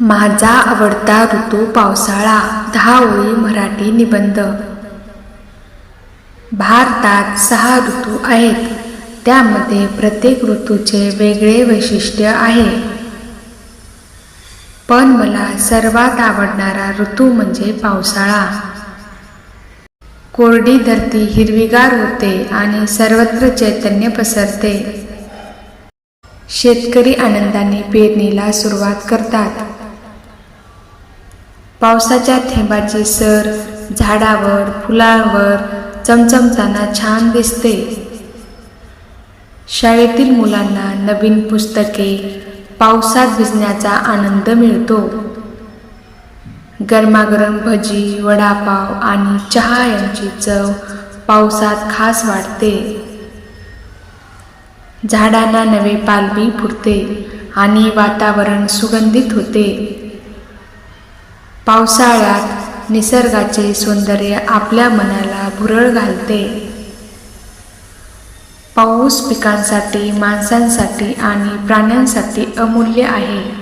माझा आवडता ऋतू पावसाळा. दहा ओळी मराठी निबंध. भारतात सहा ऋतू आहेत. त्यामध्ये प्रत्येक ऋतूचे वेगळे वैशिष्ट्य आहे. पण मला सर्वात आवडणारा ऋतू म्हणजे पावसाळा. कोरडी धरती हिरवीगार होते आणि सर्वत्र चैतन्य पसरते. शेतकरी आनंदाने पेरणीला सुरुवात करतात. पावसाच्या थेंबाची सर झाडावर फुलांवर चमचमताना छान दिसते. शाळेतील मुलांना नवीन पुस्तके पावसात भिजण्याचा आनंद मिळतो. गरमागरम भजी वडापाव आणि चहा यांची चव पावसात खास वाटते. झाडांना नवे पालवी फुटते आणि वातावरण सुगंधित होते. पावसाळ्यात निसर्गाचे सौंदर्य आपल्या मनाला भुरळ घालते. पाऊस पिकांसाठी माणसांसाठी आणि प्राण्यांसाठी अमूल्य आहे.